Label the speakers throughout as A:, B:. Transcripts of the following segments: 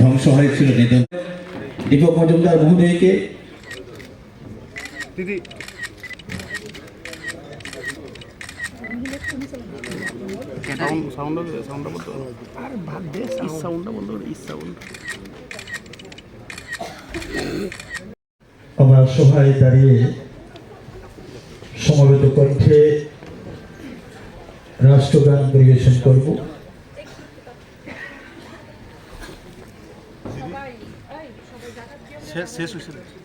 A: ধ্বংস হয়েছিল নিধন। দীপক মজুমদার মহোদয়কে
B: দিদি। সাউন্ড সাউন্ড সাউন্ডটা বলতে আরে ভাত দে এই সাউন্ডটা বন্ধ করে এই সাউন্ড।
C: আমরা সভায় দাঁড়িয়ে সমবেত কণ্ঠে রাষ্ট্রগান পরিবেশন করব।
B: শেষ শেষ হয়েছে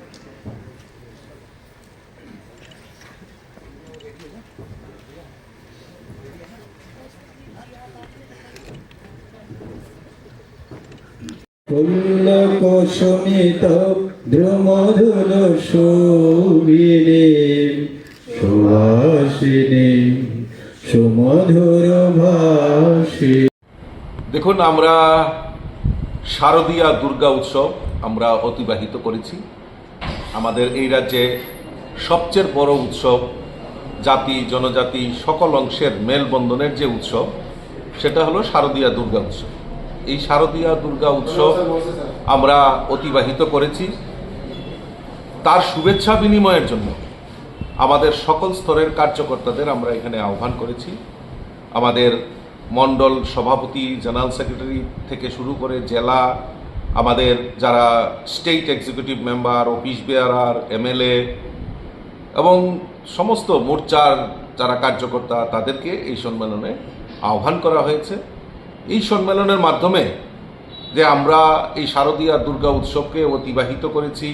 A: পুলক শোণিত দ্রুমধুল শোভিনে সুহাসিনী সুমধুর ভাষী
D: দেখুন আমরা শারদীয়া দুর্গা উৎসব আমরা অতিবাহিত করেছি। আমাদের এই রাজ্যে সবচেয়ে বড় উৎসব জাতি, জনজাতি, সকল অংশের মেলবন্ধনের যে উৎসব, সেটা হলো শারদীয়া দুর্গা উৎসব। এই শারদীয়া দুর্গা উৎসব আমরা অতিবাহিত করেছি তার শুভেচ্ছা বিনিময়ের জন্য। আমাদের সকল স্তরের কার্যকর্তাদের আমরা এখানে আহ্বান করেছি। আমাদের মণ্ডল সভাপতি, জেনারেল সেক্রেটারি থেকে শুরু করে জেলা, আমাদের যারা state executive member, office bearer, MLA এবং সমস্ত মোর্চার যারা কার্যকর্তা, তাদেরকে এই সম্মেলনে আহ্বান করা হয়েছে। এই সম্মেলনের মাধ্যমে যে আমরা এই শারদীয়া দুর্গা উৎসবকে অতিবাহিত করেছি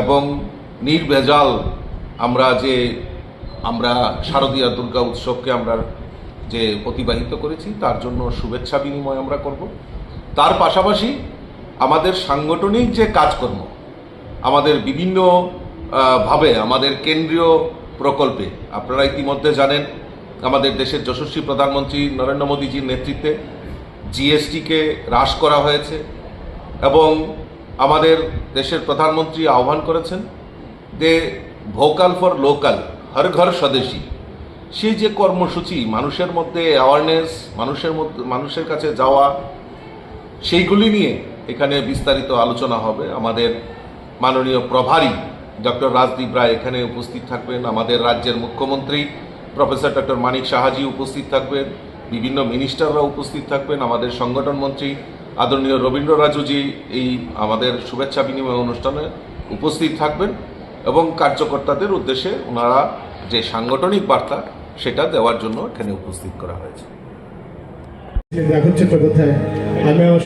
D: এবং নির্ভেজাল আমরা যে আমরা শারদীয়া দুর্গা উৎসবকে আমরা যে অতিবাহিত করেছি, তার জন্য শুভেচ্ছা বিনিময় আমরা করব। তার পাশাপাশি আমাদের সাংগঠনিক যে কাজকর্ম, আমাদের বিভিন্ন ভাবে, আমাদের কেন্দ্রীয় প্রকল্পে, আপনারা ইতিমধ্যে জানেন, আমাদের দেশের যশস্বী প্রধানমন্ত্রী নরেন্দ্র মোদীজির নেতৃত্বে জিএসটিকে হ্রাস করা হয়েছে এবং আমাদের দেশের প্রধানমন্ত্রী আহ্বান করেছেন যে, ভোকাল ফর লোকাল, হর ঘর স্বদেশী। সেই যে কর্মসূচি, মানুষের মধ্যে অ্যাওয়ারনেস মানুষের মধ্যে, মানুষের কাছে যাওয়া, সেইগুলি নিয়ে এখানে বিস্তারিত আলোচনা হবে। আমাদের মাননীয় প্রভারী ডক্টর রাজদীপ রায় এখানে উপস্থিত থাকবেন। আমাদের রাজ্যের মুখ্যমন্ত্রী প্রফেসর ডক্টর মানিক সাহাজি উপস্থিত থাকবেন। বিভিন্ন মিনিস্টাররা উপস্থিত থাকবেন। আমাদের সংগঠন মন্ত্রী আদরণীয় রবীন্দ্র রাজুজি এই আমাদের শুভেচ্ছা বিনিময় অনুষ্ঠানে উপস্থিত থাকবেন এবং কার্যকর্তাদের উদ্দেশ্যে ওনারা যে সাংগঠনিক বার্তা সেটা দেওয়ার জন্য এখানে উপস্থিত করা হয়েছে।
C: আমি আমার